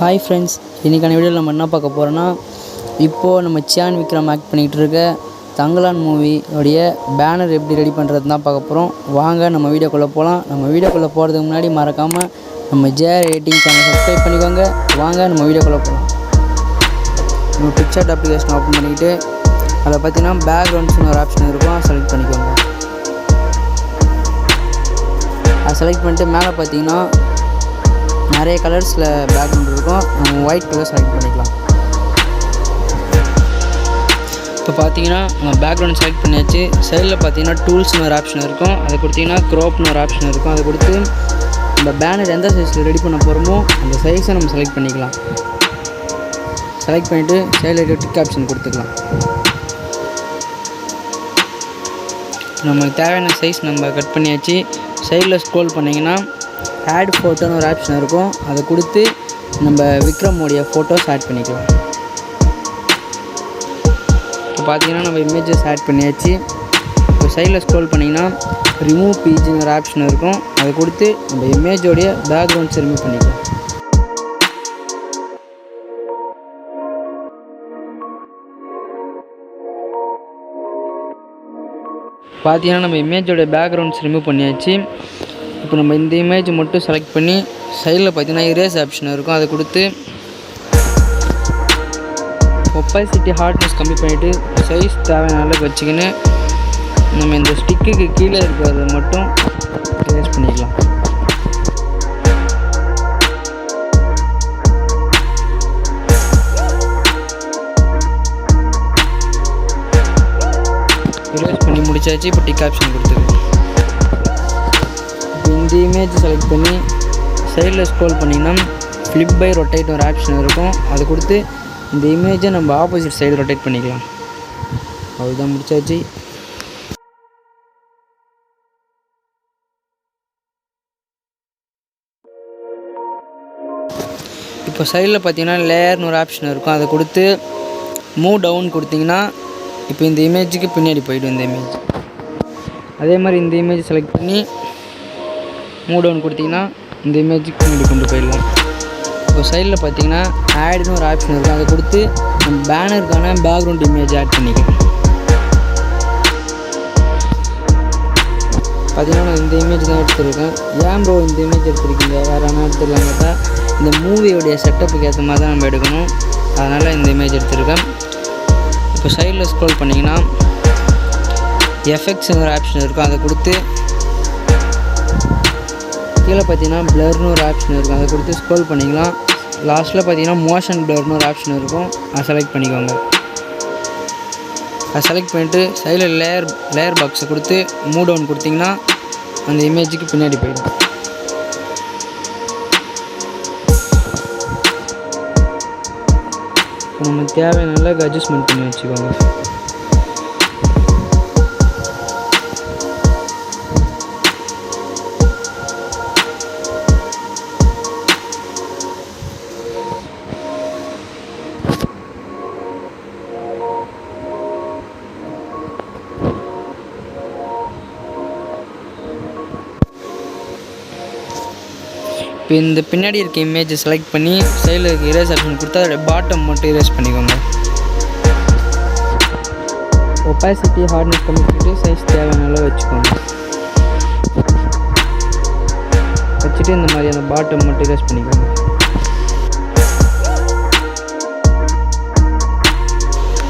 Hi friends இன்றைக்கான வீடியோவில் நம்ம என்ன பார்க்க போகிறோன்னா இப்போது நம்ம சியான் விக்ரம் ஆக்ட் பண்ணிகிட்டு இருக்க தங்கலான் மூவி உடைய பேனர் எப்படி ரெடி பண்ணுறது தான் பார்க்க போகிறோம் வாங்க நம்ம வீடியோக்குள்ளே போகலாம் நம்ம வீடியோக்குள்ளே போகிறதுக்கு முன்னாடி மறக்காமல் நம்ம ஜேஆர் எயிட்டிங் சேனல் சப்ஸ்கிரைப் பண்ணிக்கோங்க. வாங்க நம்ம வீடியோக்குள்ளே போகலாம் நம்ம பிக்சர் அப்ளிகேஷன் ஓப்பன் பண்ணிக்கிட்டு அதில் பார்த்தீங்கன்னா பேக்ரவுண்ட்ஸ்னு ஒரு ஆப்ஷன் இருக்கும். செலக்ட் பண்ணிக்கோங்க. அதை செலக்ட் பண்ணிட்டு மேலே பார்த்தீங்கன்னா நிறைய கலர்ஸில் பேக்ரவுண்ட் இருக்கும். நம்ம ஒயிட் கலர் செலக்ட் பண்ணிக்கலாம். இப்போ பார்த்தீங்கன்னா நம்ம பேக்ரவுண்ட் செலக்ட் பண்ணியாச்சு. சைடில் பார்த்தீங்கன்னா டூல்ஸ்னு ஒரு ஆப்ஷன் இருக்கும். அதை கொடுத்தீங்கன்னா க்ரோப்னு ஒரு ஆப்ஷன் இருக்கும். அதை கொடுத்து நம்ம பேனர் எந்த சைஸில் ரெடி பண்ண போகிறோமோ அந்த சைஸை நம்ம செலக்ட் பண்ணிக்கலாம். செலக்ட் பண்ணிவிட்டு சைடில் இருக்க டிக் ஆப்ஷன் கொடுத்துக்கலாம். நமக்கு தேவையான சைஸ் நம்ம கட் பண்ணியாச்சு. சைடில் ஸ்க்ரோல் பண்ணிங்கன்னா ஆட் ஃபோட்டோன்னு ஒரு ஆப்ஷன் இருக்கும். அதை கொடுத்து நம்ம விக்ரமோடைய ஃபோட்டோஸ் ஆட் பண்ணிக்கலாம். இப்போ பார்த்தீங்கன்னா நம்ம இமேஜஸ் ஆட் பண்ணியாச்சு. இப்போ சைடில் ஸ்க்ரோல் பண்ணிங்கன்னா ரிமூவ் பீஜின்னு ஒரு ஆப்ஷன் இருக்கும். அதை கொடுத்து நம்ம இமேஜோடைய பேக்ரவுண்ட்ஸ் ரிமூவ் பண்ணிக்கலாம். பார்த்தீங்கன்னா நம்ம இமேஜோட பேக்ரவுண்ட்ஸ் ரிமூவ் பண்ணியாச்சு. இப்போ நம்ம இந்த இமேஜ் மட்டும் செலக்ட் பண்ணி சைடில் பார்த்தீங்கன்னா இரேஸ் ஆப்ஷன் இருக்கும். அதை கொடுத்து ஒப்பாசிட்டி ஹார்ட்னஸ் கம்மி பண்ணிவிட்டு சைஸ் தேவையான அளவுக்கு வச்சுக்கின்னு நம்ம இந்த ஸ்டிக்குக்கு கீழே இருக்கிறத மட்டும் இரேஸ் பண்ணிக்கலாம். இரேஸ் பண்ணி முடிச்சாச்சு. இப்போ டிக் ஆப்ஷன் கொடுத்துருக்கோம் இந்த இமேஜ் செலக்ட் பண்ணி சைடில் ஸ்க்ரோல் பண்ணிங்கன்னா ஃப்ளிப் பை ரொட்டேட் ஒரு ஆப்ஷன் இருக்கும். அதை கொடுத்து இந்த இமேஜை நம்ம ஆப்போசிட் சைடு ரொட்டேட் பண்ணிக்கலாம். அதுதான் முடிச்சாச்சு. இப்போ சைடில் பார்த்தீங்கன்னா லேயர்னு ஒரு ஆப்ஷன் இருக்கும். அதை கொடுத்து மூவ் டவுன் கொடுத்தீங்கன்னா இப்போ இந்த இமேஜுக்கு பின்னாடி போயிடும் இந்த இமேஜ் அதே மாதிரி இந்த இமேஜ் செலக்ட் பண்ணி மூட் டவுன் கொடுத்தீங்கன்னா இந்த இமேஜுக்கு முன்னாடி கொண்டு போயிடலாம். இப்போ சைடில் பார்த்தீங்கன்னா ஆடுன்னு ஒரு ஆப்ஷன் இருக்கும் அதை கொடுத்து நம்ம பேனருக்கான பேக்ரவுண்ட் இமேஜ் ஆட் பண்ணிக்கலாம். பார்த்தீங்கன்னா நான் இந்த இமேஜ் தான் எடுத்துருக்கேன். ஏன் ப்ரோ இந்த இமேஜ் எடுத்திருக்கீங்க? வேறு என்ன எடுத்துருக்கலாம் கேட்டால் இந்த மூவியோடைய செட்டப்புக்கு ஏற்ற மாதிரி தான் நம்ம எடுக்கணும். அதனால் இந்த இமேஜ் எடுத்திருக்கேன். இப்போ சைடில் ஸ்க்ரோல் பண்ணிங்கன்னா எஃபெக்ட்ஸ்னு ஒரு ஆப்ஷன் இருக்கும் அதை கொடுத்து கீழே பார்த்தீங்கன்னா ப்ளர்னு ஒரு ஆப்ஷன் இருக்கும். அதை கொடுத்து ஸ்க்ரோல் பண்ணிக்கலாம். லாஸ்ட்டில் பார்த்தீங்கன்னா மோஷன் ப்ளர்னு ஒரு ஆப்ஷன் இருக்கும். அதை செலக்ட் பண்ணிக்கோங்க. அதை செலக்ட் பண்ணிவிட்டு சைடில் லேயர் லேயர் பாக்ஸை கொடுத்து மூவ் டவுன் கொடுத்தீங்கன்னா அந்த இமேஜுக்கு பின்னாடி போயிடும். நம்ம தேவையான அளவுக்கு அட்ஜஸ்ட்மெண்ட் பண்ணி வச்சுக்கோங்க. இப்போ இந்த பின்னாடி இருக்க இமேஜை செலக்ட் பண்ணி சைடில் இருக்க இரேஸ் ஆப்ஷன் கொடுத்தா அதோட பாட்டம் மட்டும் இரேஸ் பண்ணிக்கோங்க. ஒப்பாசிட்டி ஹார்ட்னஸ் கம்மி பண்ணிட்டு சைஸ் தேவையான அளவு வச்சுக்கோங்க. வச்சுட்டு இந்த மாதிரி அந்த பாட்டம் மட்டும் இரேஸ் பண்ணிக்கோங்க.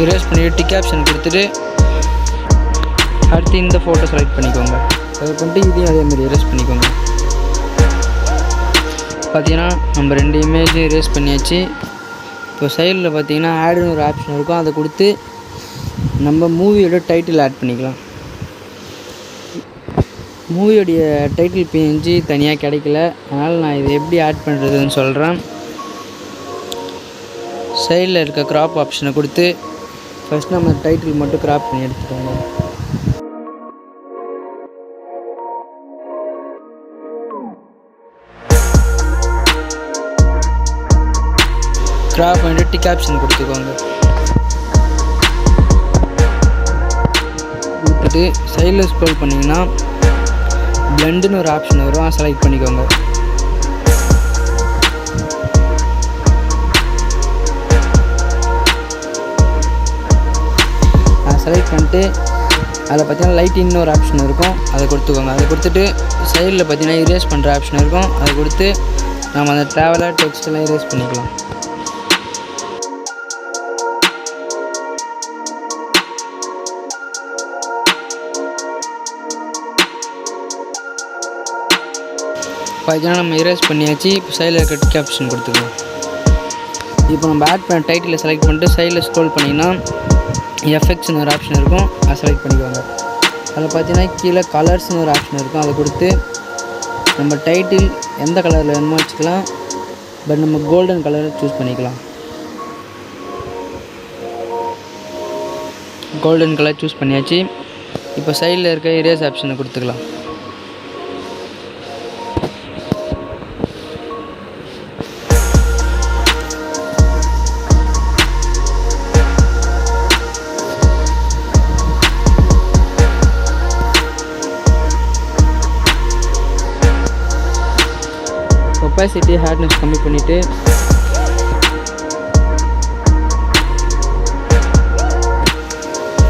இரேஸ் பண்ணிவிட்டு டிக் ஆப்ஷன் கொடுத்துட்டு அடுத்து இந்த ஃபோட்டோ செலக்ட் பண்ணிக்கோங்க. அதை கொண்டு இதையும் அதே மாதிரி இரேஸ் பண்ணிக்கோங்க. பார்த்தீங்கன்னா நம்ம ரெண்டு இமேஜும் ரேஸ் பண்ணியாச்சு. இப்போ சைடில் பார்த்தீங்கன்னா ஆடுன்னு ஒரு ஆப்ஷன் இருக்கும். அதை கொடுத்து நம்ம மூவியோட டைட்டில் ஆட் பண்ணிக்கலாம். மூவியோடைய டைட்டில் பேஞ்சு தனியாக கிடைக்கல. அதனால் நான் இதை எப்படி ஆட் பண்ணுறதுன்னு சொல்கிறேன் சைடில் இருக்க க்ராப் ஆப்ஷனை கொடுத்து ஃபஸ்ட் நம்ம டைட்டில் மட்டும் க்ராப் பண்ணி எடுத்துக்கோங்க. ட்ரா பண்ணிட்டு டிக் ஆப்ஷன் கொடுத்துக்கோங்க. கொடுத்துட்டு சைடில் ஸ்க்ரோல் பண்ணிங்கன்னா பிளண்டுன்னு ஒரு ஆப்ஷன் வரும். செலக்ட் பண்ணிக்கோங்க. செலக்ட் பண்ணிட்டு அதில் பார்த்தீங்கன்னா லைட்டின்னு ஒரு ஆப்ஷன் இருக்கும். அதை கொடுத்துக்கோங்க. அதை கொடுத்துட்டு சைடில் பார்த்தீங்கன்னா இரேஸ் பண்ணுற ஆப்ஷன் இருக்கும். அதை கொடுத்து நம்ம அந்த ட்ராவலர் டெக்ஸ்டெல்லாம் இரேஸ் பண்ணிக்கலாம். பார்த்தீங்கன்னா நம்ம இரேஸ் பண்ணியாச்சு. இப்போ சைடில் இருக்க டிக் ஆப்ஷன் கொடுத்துக்கலாம். இப்போ நம்ம ஆட் பண்ண டைட்டிலை செலக்ட் பண்ணிட்டு சைடில் ஸ்க்ரோல் பண்ணிங்கன்னா எஃபெக்ட்ஸ்னு ஒரு ஆப்ஷன் இருக்கும். அதை செலக்ட் பண்ணிக்கோங்க. அதில் பார்த்தீங்கன்னா கீழே கலர்ஸ்னு ஒரு ஆப்ஷன் இருக்கும். அதை கொடுத்து நம்ம டைட்டில் எந்த கலரில் வேணுமோ வச்சுக்கலாம். பட் நம்ம கோல்டன் கலரை சூஸ் பண்ணிக்கலாம். கோல்டன் கலர் சூஸ் பண்ணியாச்சு. இப்போ சைடில் இருக்க இரேஸ் ஆப்ஷனை கொடுத்துக்கலாம். கெப்பாசிட்டி ஹார்ட்னஸ் கம்மி பண்ணிவிட்டு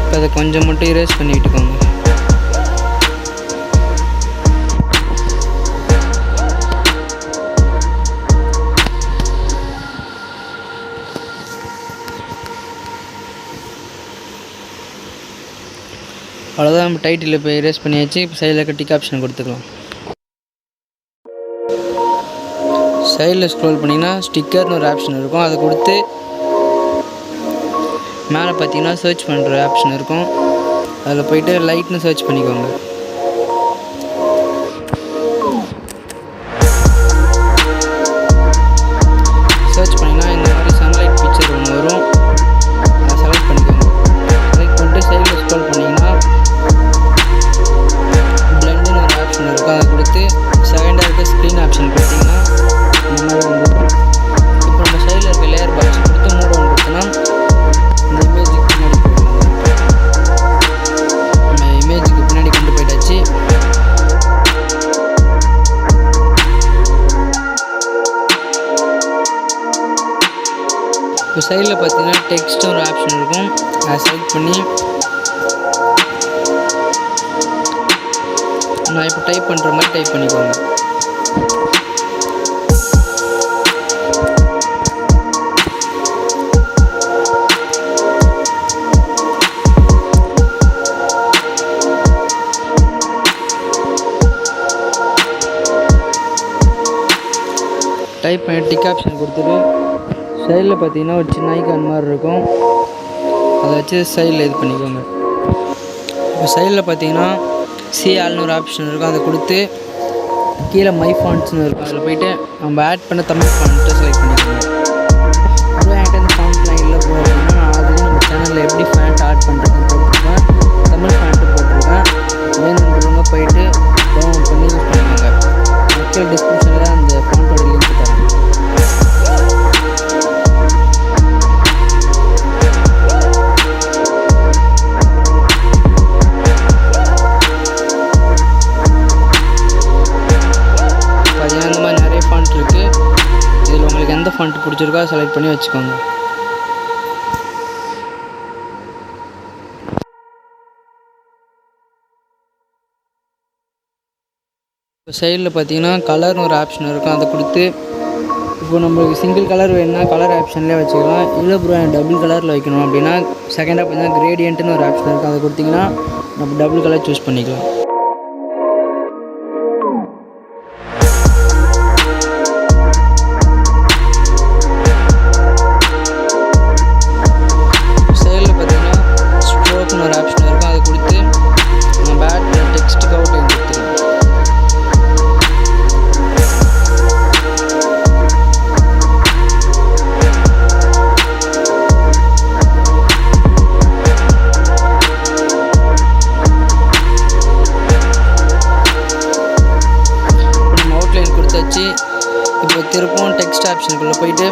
இப்போ அதை கொஞ்சம் மட்டும் இரேஸ் பண்ணி விட்டுக்கோங்க அவ்வளோதான் நம்ம டைட்டில் இப்போ இரேஸ் பண்ணியாச்சு. இப்போ சைடில் இருக்க டிக் ஆப்ஷன் கொடுத்துக்கலாம். சைடில் ஸ்க்ரோல் பண்ணிங்கன்னா ஸ்டிக்கர்னு ஒரு ஆப்ஷன் இருக்கும். அதை கொடுத்து மேலே பார்த்தீங்கன்னா சர்ச் பண்ணுற ஆப்ஷன் இருக்கும். அதில் போயிட்டு லைட்னு சர்ச் பண்ணிக்கோங்க. டெக்ஸ்ட் ஒரு ஆப்ஷன் இருக்கும். அதை செலக்ட் பண்ணி நான் இப்போ டைப் பண்ணுற மாதிரி டைப் பண்ணிக்கோங்க. டைப் பண்ணி டிக் ஆப்ஷன் கொடுத்துட்டு சைடில் பார்த்தீங்கன்னா ஒரு சின்ன ஐக்கான் மாதிரி இருக்கும். அதை வச்சு சைடில் இது பண்ணிக்கோங்க. இப்போ சைடில் பார்த்தீங்கன்னா சிஆல்னு ஒரு ஆப்ஷன் இருக்கும். அதை கொடுத்து கீழே மை ஃபாண்ட்ஸ்னு இருக்கும். அதில் போயிட்டு நம்ம ஆட் பண்ண தமிழ் ஃபாண்ட்டை செலக்ட் பண்ணிக்கோங்க. அப்புறம் என்கிட்ட இந்த ஃபாண்ட்லாம் இல்லை போகிறோம்னா அதுவும் நான் நம்ம சேனலில் எப்படி ஃபேண்ட் ஆட் பண்ணுறது பிடிச்சிருக்கோ செலக்ட் பண்ணி வச்சுக்கோங்க. இப்போ சைடில் பார்த்தீங்கன்னா கலர்னு ஒரு ஆப்ஷன் இருக்கும். அதை கொடுத்து இப்போ நம்மளுக்கு சிங்கிள் கலர் வேணும்னா கலர் ஆப்ஷன்லேயே வச்சுக்கலாம். இல்லை ப்ரோ எனக்கு டபுள் கலரில் வைக்கணும் அப்படின்னா செகண்டாக பார்த்தீங்கன்னா கிரேடியன்ட்னு ஒரு ஆப்ஷன் இருக்கும் அதை கொடுத்தீங்கன்னா நம்ம டபுள் கலர் சூஸ் பண்ணிக்கலாம். இப்போ திருப்பவும் டெக்ஸ்ட் ஆப்ஷனுக்குள்ளே போயிட்டு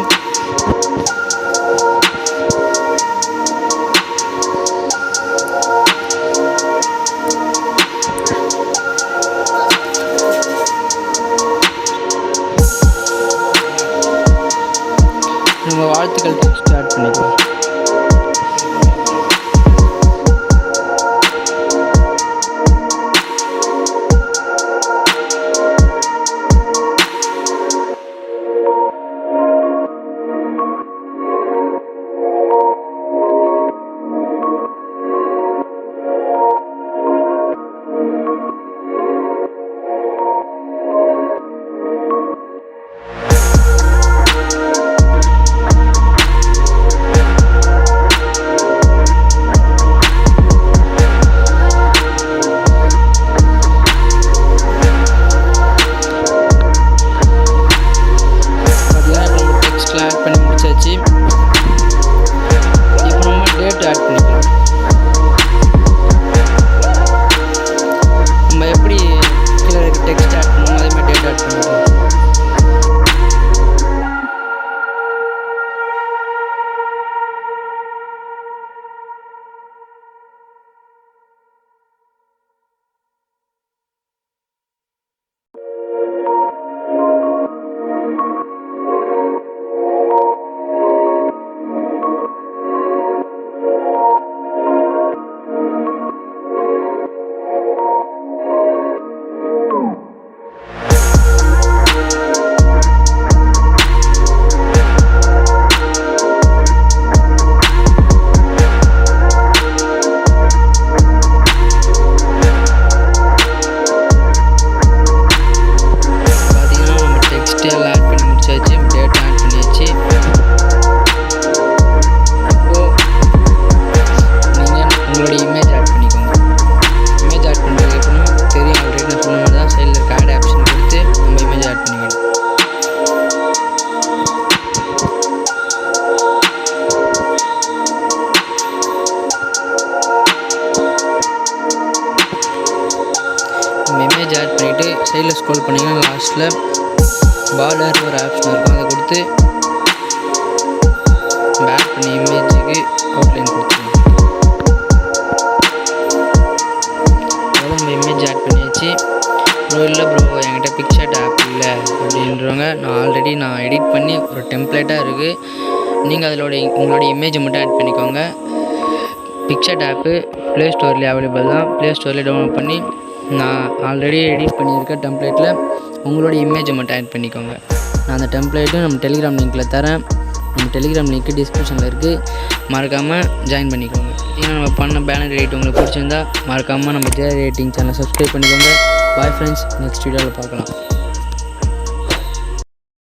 சைடில் ஸ்க்ரோல் பண்ணிங்கன்னா லாஸ்ட்டில் பார்டர் ஒரு ஆப்ஷன் இருக்கும். அதை கொடுத்து பேக் பண்ணி இமேஜுக்கு அவுட்லைன் கொடுத்துருங்க. அவ்வளோ நம்ம இமேஜ் ஆட் பண்ணியாச்சு. ப்ரோ இல்லை ப்ரோ என்கிட்ட பிக்சர் ஆப் இல்லை அப்படின்றவங்க நான் ஆல்ரெடி நான் எடிட் பண்ணி ஒரு டெம்ப்ளேட்டாக இருக்குது நீங்கள் அதிலோட உங்களோட இமேஜை மட்டும் ஆட் பண்ணிக்கோங்க. பிக்சர் ஆப்பு ப்ளே ஸ்டோர்லேயே அவைலபிள் தான். ப்ளே ஸ்டோர்லேயே டவுன்லோட் பண்ணி நான் ஆல்ரெடி எடிட் பண்ணியிருக்க டெம்ப்ளேட்டில் உங்களோட இமேஜை மட்டும் ஆட் பண்ணிக்கோங்க. நான் அந்த டெம்ப்ளேட்டும் நம்ம டெலிகிராம் லிங்க்கில் தரேன். நம்ம டெலிகிராம் லிங்க்கு டிஸ்கிரிப்ஷனில் இருக்குது மறக்காமல் ஜாயின் பண்ணிக்கோங்க. ஏன்னா நம்ம பண்ண பேனர் ரேட் உங்களுக்கு பிடிச்சிருந்தா மறக்காமல் நம்ம ஜே ரேட்டிங் சேனல் சப்ஸ்கிரைப் பண்ணிக்கோங்க. பாய் ஃப்ரெண்ட்ஸ் நெக்ஸ்ட் வீடியோவில் பார்க்கலாம்.